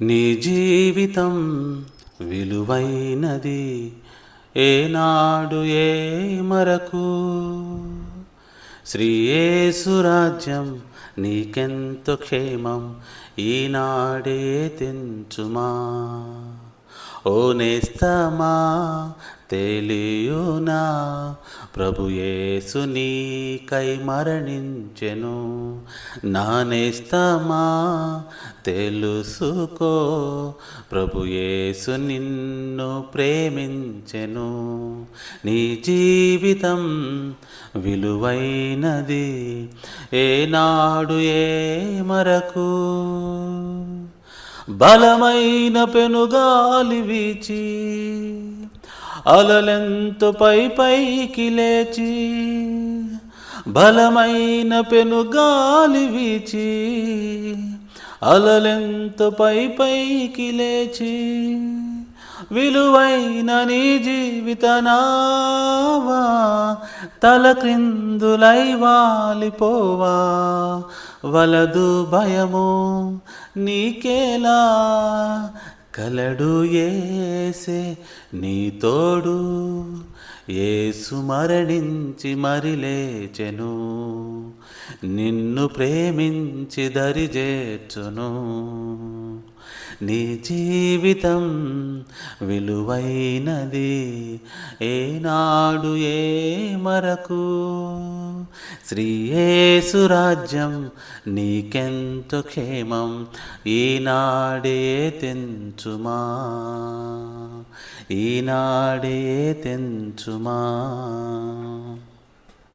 నీ జీవితం విలువైనది. ఏనాడు ఏ మరకు? శ్రీయేసురాజ్యం నీకెంతో క్షేమం ఈనాడే తెంచుమా? ఓ నేస్తమా తెలియునా ప్రభుయేసుని కై మరణించెను. నా నేస్తమా తెలుసుకో ప్రభుయేసు నిన్ను ప్రేమించెను. నీ జీవితం విలువైనది. ఏనాడు ఏ మరకు? బలమైన పెనుగాలి వీచి అలలెంతో పై పైకి లేచి బలమైన పెనుగాలి వీచి అలలెంతో పై పైకి లేచి విలువైన నీ జీవితనావా తల క్రిందులై వాలిపోవా వలదు భయము నీకేలా? కలడు ఏసే నీ తోడు. ఏసు మరణించి మరిలేచెను నిన్ను ప్రేమించి దరిజేర్చును నీ జీవితం విలువైనది ఏనాడు ఏ మరకు శ్రీయేసురాజ్యం నీకెంతో క్షేమం ఈనాడే తెంచుమా? ఈనాడే తెంచుమా?